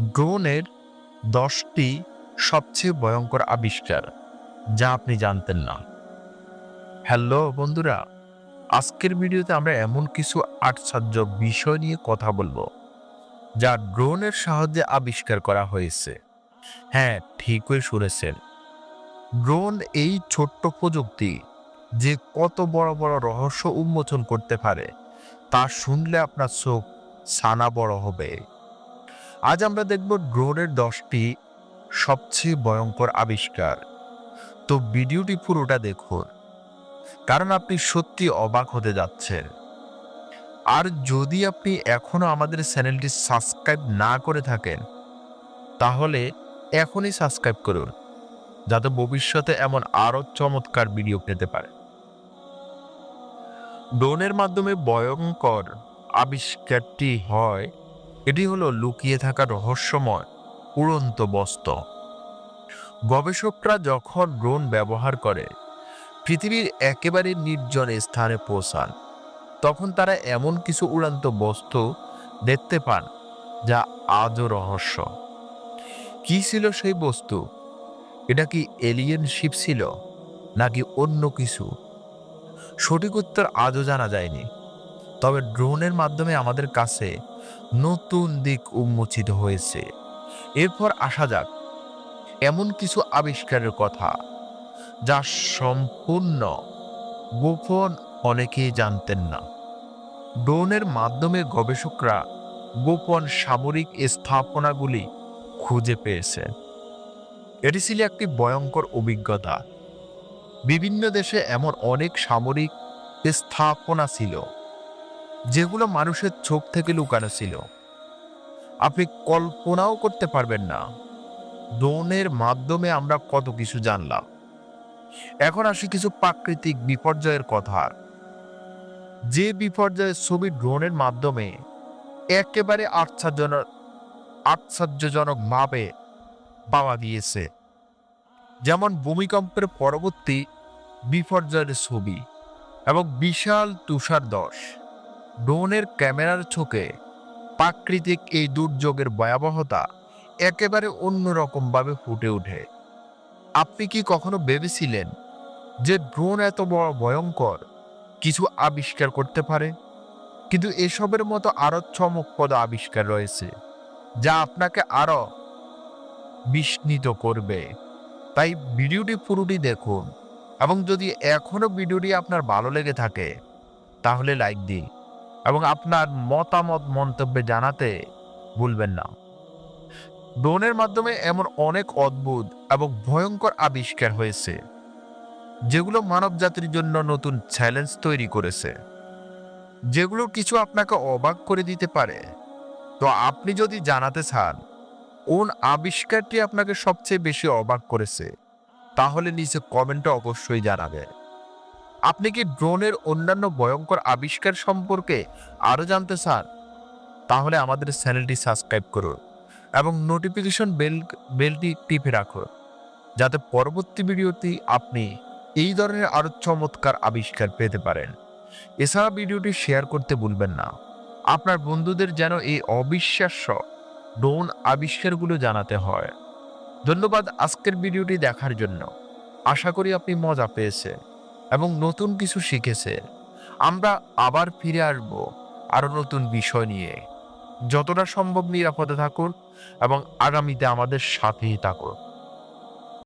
ড্রোনের দশটি সবচেয়ে ভয়ঙ্কর আবিষ্কার, যা আপনি জানতেন না। হ্যালো বন্ধুরা, আজকের ভিডিওতে আমরা এমন কিছু আশ্চর্য বিষয় নিয়ে কথা বলব, যা ড্রোনের সাহায্যে আবিষ্কার করা হয়েছে। হ্যাঁ ঠিকই শুনেছেন। ড্রোন এই ছোট্ট প্রযুক্তি যে কত বড় বড় রহস্য উন্মোচন করতে পারে, তা শুনলে আপনার চোখ সানা বড় হবে। আজ আমরা দেখব ড্রোনের দশটি সবচেয়ে ভয়ঙ্কর আবিষ্কার। তো ভিডিওটি পুরোটা দেখুন, কারণ আপনি সত্যি অবাক হতে যাচ্ছেন। আর যদি আপনি এখনও আমাদের চ্যানেলটি সাবস্ক্রাইব না করে থাকেন, তাহলে এখনই সাবস্ক্রাইব করুন, যাতে ভবিষ্যতে এমন আরও চমৎকার ভিডিও পেতে পারে। ড্রোনের মাধ্যমে ভয়ঙ্কর আবিষ্কারটি হয় এটি হলো লুকিয়ে থাকা রহস্যময়, উড়ন্ত বস্তু গবেষকরা যখন ড্রোন ব্যবহার করে, পৃথিবীর একেবারে নির্জন স্থানে পৌঁছান, তখন তারা এমন কিছু উড়ান্ত বস্তু দেখতে পান যা আজও রহস্য। কি ছিল সেই বস্তু? এটা কি এলিয়েন শিপ ছিল, নাকি অন্য কিছু? সঠিক উত্তর আজও জানা যায়নি। তবে ড্রোনের মাধ্যমে আমাদের কাছে নতুন দিক উন্মোচিত হয়েছে। এরপর আসা যাক, এমন কিছু আবিষ্কারের কথা যা সম্পূর্ণ গোপন অনেকেই জানতেন না। ড্রোনের মাধ্যমে গবেষকরা গোপন সামরিক স্থাপনাগুলি খুঁজে পেয়েছে। এটি ছিল একটি ভয়ঙ্কর অভিজ্ঞতা। বিভিন্ন দেশে এমন অনেক সামরিক স্থাপনা ছিল। যেগুলো মানুষের চোখ থেকে লুকানো ছিল। আপনি কল্পনাও করতে পারবেন না, ড্রোনের মাধ্যমে আমরা কত কিছু জানলাম। এখন আসি কিছু প্রাকৃতিক বিপর্যয়ের কথা। যে বিপর্যয়ের ছবি ড্রোনের মাধ্যমে একেবারে আশ্চর্যজনক আশ্চর্যজনক ভাবে পাওয়া গিয়েছে। যেমন ভূমিকম্পের পরবর্তী বিপর্যয়ের ছবি এবং বিশাল তুষার দশ ড্রোনের ক্যামেরার চোখে প্রাকৃতিক এই দুর্যোগের ভয়াবহতা একেবারে অন্যরকমভাবে ফুটে ওঠে। আপনি কি কখনো ভেবেছিলেন যে ড্রোন এত বড় ভয়ঙ্কর কিছু আবিষ্কার করতে পারে? কিন্তু এসবের মতো আরও চমকপদ আবিষ্কার রয়েছে, যা আপনাকে আরও বিস্মিত করবে। তাই ভিডিওটি পুরোটি দেখুন এবং যদি এখনও ভিডিওটি আপনার ভালো লেগে থাকে, তাহলে লাইক দিন। এবং আপনার মতামত, মন্তব্যে জানাতে ভুলবেন না। ড্রোনের মাধ্যমে এমন অনেক অদ্ভুত এবং ভয়ঙ্কর আবিষ্কার হয়েছে, যেগুলো মানব জাতির জন্য নতুন চ্যালেঞ্জ তৈরি করেছে। যেগুলো কিছু আপনাকে অবাক করে দিতে পারে। তো আপনি যদি জানাতে চান, কোন আবিষ্কারটি আপনাকে সবচেয়ে বেশি অবাক করেছে, তাহলে নিচে কমেন্টে অবশ্যই জানাবেন। আপনি কি ড্রোনের অন্যান্য ভয়ঙ্কর আবিষ্কার সম্পর্কে আরও জানতে চান? তাহলে আমাদের চ্যানেলটি সাবস্ক্রাইব করুন এবং নোটিফিকেশন বেল, বেলটি টিপে রাখুন যাতে পরবর্তী ভিডিওতে আপনি এই ধরনের আরও চমৎকার আবিষ্কার পেতে পারেন। এছাড়া ভিডিওটি শেয়ার করতে ভুলবেন না। আপনার বন্ধুদের যেন এই অবিশ্বাস্য ড্রোন আবিষ্কারগুলো জানাতে হয়। ধন্যবাদ আজকের ভিডিওটি দেখার জন্য। আশা করি আপনি মজা পেয়েছেন। এবং নতুন কিছু শিখেছে। আমরা আবার ফিরে আসব আরও নতুন বিষয় নিয়ে। যতটা সম্ভব নিরাপদে থাকুন এবং আগামীতে আমাদের সাথেই থাকুন।